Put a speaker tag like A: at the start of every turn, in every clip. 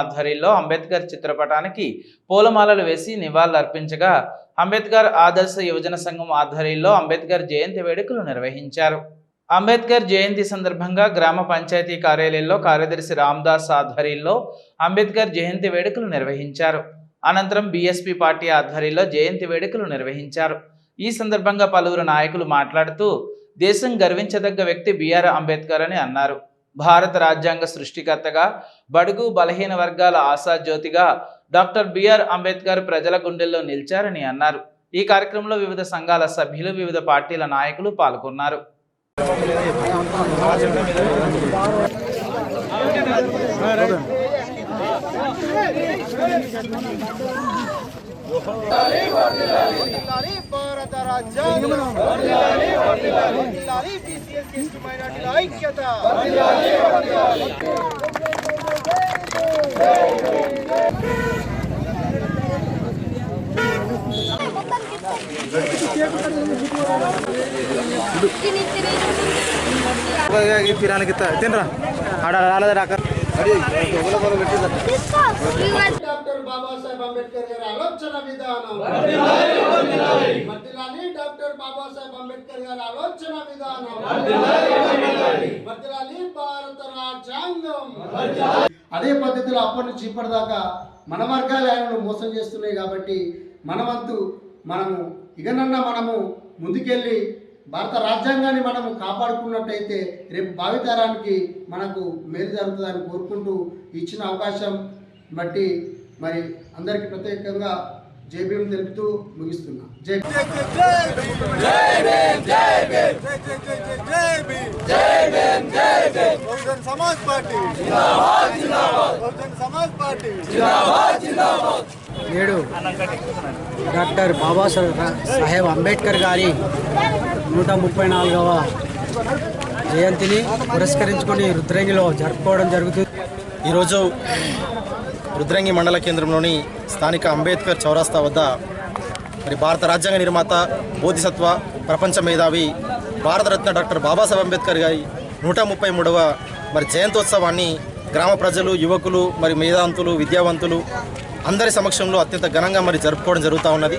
A: ఆధ్వర్యంలో అంబేద్కర్ చిత్రపటానికి పూలమాలలు వేసి నివాళులర్పించగా అంబేద్కర్ ఆదర్శ యువజన సంఘం ఆధ్వర్యంలో అంబేద్కర్ జయంతి వేడుకలు నిర్వహించారు. అంబేద్కర్ జయంతి సందర్భంగా గ్రామ పంచాయతీ కార్యాలయంలో కార్యదర్శి రామ్దాస్ ఆధ్వర్యంలో అంబేద్కర్ జయంతి వేడుకలు నిర్వహించారు. అనంతరం బీఎస్పీ పార్టీ ఆధ్వర్యంలో జయంతి వేడుకలు నిర్వహించారు. ఈ సందర్భంగా పలువురు నాయకులు మాట్లాడుతూ దేశం గర్వించదగ్గ వ్యక్తి బీఆర్ అంబేద్కర్ అని అన్నారు. భారత రాజ్యాంగ సృష్టికర్తగా బడుగు బలహీన వర్గాల ఆశాజ్యోతిగా డాక్టర్ బిఆర్ అంబేద్కర్ ప్రజల గుండెల్లో నిలిచారని అన్నారు. ఈ కార్యక్రమంలో వివిధ సంఘాల సభ్యులు వివిధ పార్టీల నాయకులు పాల్గొన్నారు.
B: భారత రాజ్యాంగం వర్ధిల్లాలి బీసీఎస్ ఎస్టీ మైనార్టీల ఐక్యత
C: తినాలి తినరా? ఆడ రాలేదు రాక
B: డాక్టర్ బాబాసాహెబ్ అంబేద్కర్ గారి ఆలోచన విధానం. వర్ధిల్లాలి డాక్టర్ బాబాసాహెబ్ అంబేద్కర్ గారి ఆలోచన విధానం. వర్ధిల్లాలి భారత రాజ్యాంగం. అదే పద్ధతిలో అప్పటి నుంచి ఇప్పటిదాకా మన వర్గాలు ఆయనను మోసం చేస్తున్నాయి కాబట్టి మనవంతు మనము ఇకనన్నా మనము ముందుకెళ్ళి భారత రాజ్యాంగాన్ని మనము కాపాడుకున్నట్టయితే రేపు భావితరానికి మనకు మేలు జరుగుతుందని కోరుకుంటూ ఇచ్చిన అవకాశం బట్టి మరి అందరికీ ప్రత్యేకంగా జై
D: భీమ్ తెలుపుతూ ముగిస్తున్నా.
C: నేడు డాక్టర్ బాబా సాహెబ్ అంబేద్కర్ గారి నూట ముప్పై నాలుగవ జయంతిని పురస్కరించుకొని రుద్రంగిలో జరుపుకోవడం జరుగుతుంది.
E: ఈరోజు రుద్రంగి మండల కేంద్రంలోని స్థానిక అంబేద్కర్ చౌరస్తా వద్ద మరి భారత రాజ్యాంగ నిర్మాత బోధిసత్వ ప్రపంచ మేధావి భారతరత్న డాక్టర్ బాబాసాహెబ్ అంబేద్కర్ గారి నూట ముప్పై మూడవ మరి జయంతోత్సవాన్ని గ్రామ ప్రజలు యువకులు మరి మేధాంతులు విద్యావంతులు అందరి సమక్షంలో అత్యంత ఘనంగా మరి జరుపుకోవడం జరుగుతూ ఉన్నది.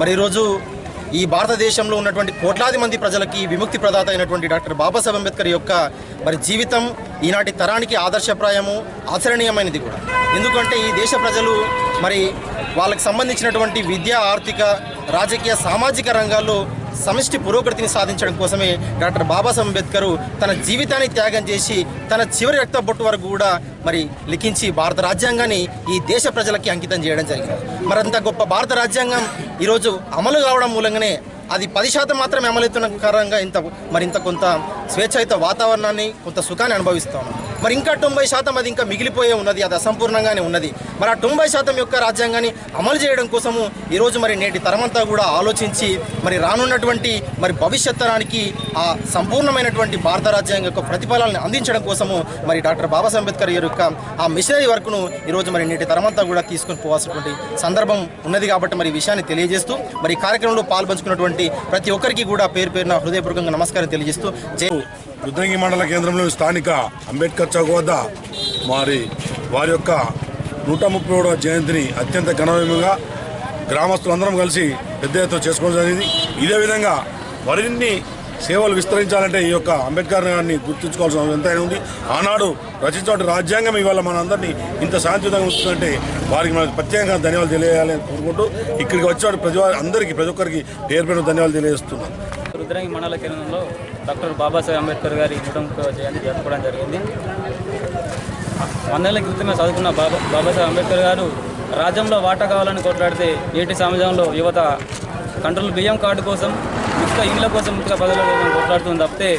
E: మరి ఈరోజు ఈ భారతదేశంలో ఉన్నటువంటి కోట్లాది మంది ప్రజలకి విముక్తి ప్రదాత అయినటువంటి డాక్టర్ బాబాసాహెబ్ అంబేద్కర్ యొక్క మరి జీవితం ఈనాటి తరానికి ఆదర్శప్రాయము ఆచరణీయమైనది కూడా. ఎందుకంటే ఈ దేశ ప్రజలు మరి వాళ్ళకి సంబంధించినటువంటి విద్య ఆర్థిక రాజకీయ సామాజిక రంగాల్లో సమిష్టి పురోగతిని సాధించడం కోసమే డాక్టర్ బాబాసాహెబ్ అంబేద్కర్ తన జీవితాన్ని త్యాగం చేసి తన చివరి రక్త బొట్టు వరకు కూడా మరి లిఖించి భారత రాజ్యాంగాన్ని ఈ దేశ ప్రజలకి అంకితం చేయడం జరిగింది. మరంత గొప్ప భారత రాజ్యాంగం ఈరోజు అమలు కావడం మూలంగానే అది పది శాతం మాత్రమే అమలవుతున్న కారణంగా ఇంత మరింత కొంత స్వేచ్ఛాయుత వాతావరణాన్ని కొంత సుఖాన్ని అనుభవిస్తాం మరి ఇంకా తొంభై శాతం అది ఇంకా మిగిలిపోయే ఉన్నది అది అసంపూర్ణంగానే ఉన్నది. మరి ఆ తొంభై శాతం యొక్క రాజ్యాంగాన్ని అమలు చేయడం కోసము ఈరోజు మరి నేటి తరమంతా కూడా ఆలోచించి మరి రానున్నటువంటి మరి భవిష్యత్ తరానికి ఆ సంపూర్ణమైనటువంటి భారత రాజ్యాంగం యొక్క ప్రతిఫలాలను అందించడం కోసము మరి డాక్టర్ బాబాసాహెబ్ అంబేద్కర్ గారి యొక్క ఆ మిషనరీ వర్క్ను ఈరోజు మరి నేటి తరమంతా కూడా తీసుకొని పోవాల్సినటువంటి సందర్భం ఉన్నది కాబట్టి మరి విషయాన్ని తెలియజేస్తూ మరి కార్యక్రమంలో పాల్పంచుకున్నటువంటి ప్రతి ఒక్కరికి కూడా పేరు పేరున హృదయపూర్వకంగా నమస్కారం తెలియజేస్తూ జై
F: రుద్రంగి మండల కేంద్రంలో స్థానిక అంబేద్కర్ చౌక్ వద్ద మరి వారి యొక్క నూట ముప్పై మూడవ జయంతిని అత్యంత ఘనవైభవంగా గ్రామస్తులందరం కలిసి పెద్ద ఎత్తున చేసుకోవడం జరిగింది. ఇదే విధంగా మరిన్ని సేవలు విస్తరించాలంటే ఈ యొక్క అంబేద్కర్ గారిని గుర్తుంచుకోవాల్సిన ఎంతైనా ఉంది. ఆనాడు రచించిన రాజ్యాంగం ఇవాళ మనందరినీ ఇంత శాంతియుతంగా ఉంటుందంటే వారికి మనకు ప్రత్యేకంగా ధన్యవాదాలు తెలియాలని కోరుకుంటూ ఇక్కడికి వచ్చిన ప్రతి వారి- అందరికీ ప్రతి ఒక్కరికి పేరు పేరు ధన్యవాదాలు తెలియజేస్తున్నాను
G: రుద్రంగి మండల కేంద్రంలో డాక్టర్ బాబాసాహెబ్ అంబేద్కర్ గారి నూట జయంతి జరుపుకోవడం జరిగింది. వందేళ్ళ క్రితమే చదువుకున్న బాబా బాబాసాహెబ్ అంబేద్కర్ గారు రాజ్యంలో వాటా కావాలని కొట్లాడితే నేటి సమాజంలో యువత కంట్రోల్ బియ్యం కార్డు కోసం ఉచిత ఇండ్ల కోసం ముక్క పదవుల కోసం కొట్లాడుతుంది తప్పితే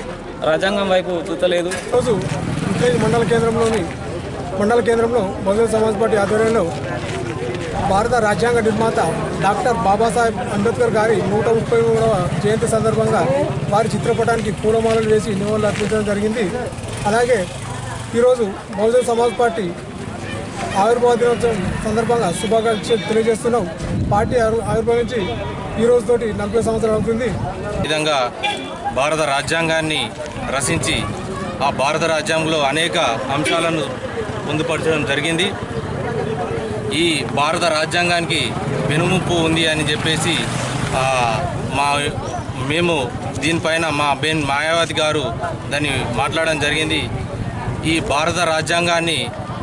G: రాజ్యాంగం వైపు చూతలేదు
D: రోజు మండల కేంద్రంలోని మండల కేంద్రంలో బహుజన సమాజ్ పార్టీ ఆధ్వర్యంలో భారత రాజ్యాంగ నిర్మాత డాక్టర్ బాబాసాహెబ్ అంబేద్కర్ గారి నూట ముప్పై మూడవ జయంతి సందర్భంగా వారి చిత్రపటానికి పూలమాలలు వేసి నివాళులు అర్పించడం జరిగింది. అలాగే ఈరోజు బహుజన సమాజ్ పార్టీ ఆవిర్భావ దినోత్సవం సందర్భంగా శుభాకాంక్షలు తెలియజేస్తున్నాం. పార్టీ ఆవిర్భవించి ఈ రోజుతోటి నలభై సంవత్సరాలు అవుతుంది.
H: విధంగా భారత రాజ్యాంగాన్ని రచించి ఆ భారత రాజ్యాంగంలో అనేక అంశాలను పొందుపరచడం జరిగింది. ఈ భారత రాజ్యాంగానికి వెనుముప్పు ఉంది అని చెప్పేసి మా మేము దీనిపైన మా బెన్ మాయావతి గారు దాన్ని మాట్లాడడం జరిగింది. ఈ భారత రాజ్యాంగాన్ని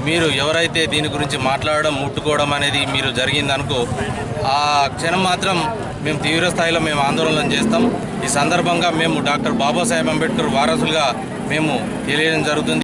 H: మీరు ఎవరైతే దీని గురించి మాట్లాడడం ముట్టుకోవడం అనేది మీరు జరిగిందనుకో ఆ క్షణం మాత్రం మేము తీవ్ర స్థాయిలో మేము ఆందోళన చేస్తాం. ఈ సందర్భంగా మేము డాక్టర్ బాబాసాహెబ్ అంబేద్కర్ వారసులుగా మేము తెలియడం జరుగుతుంది.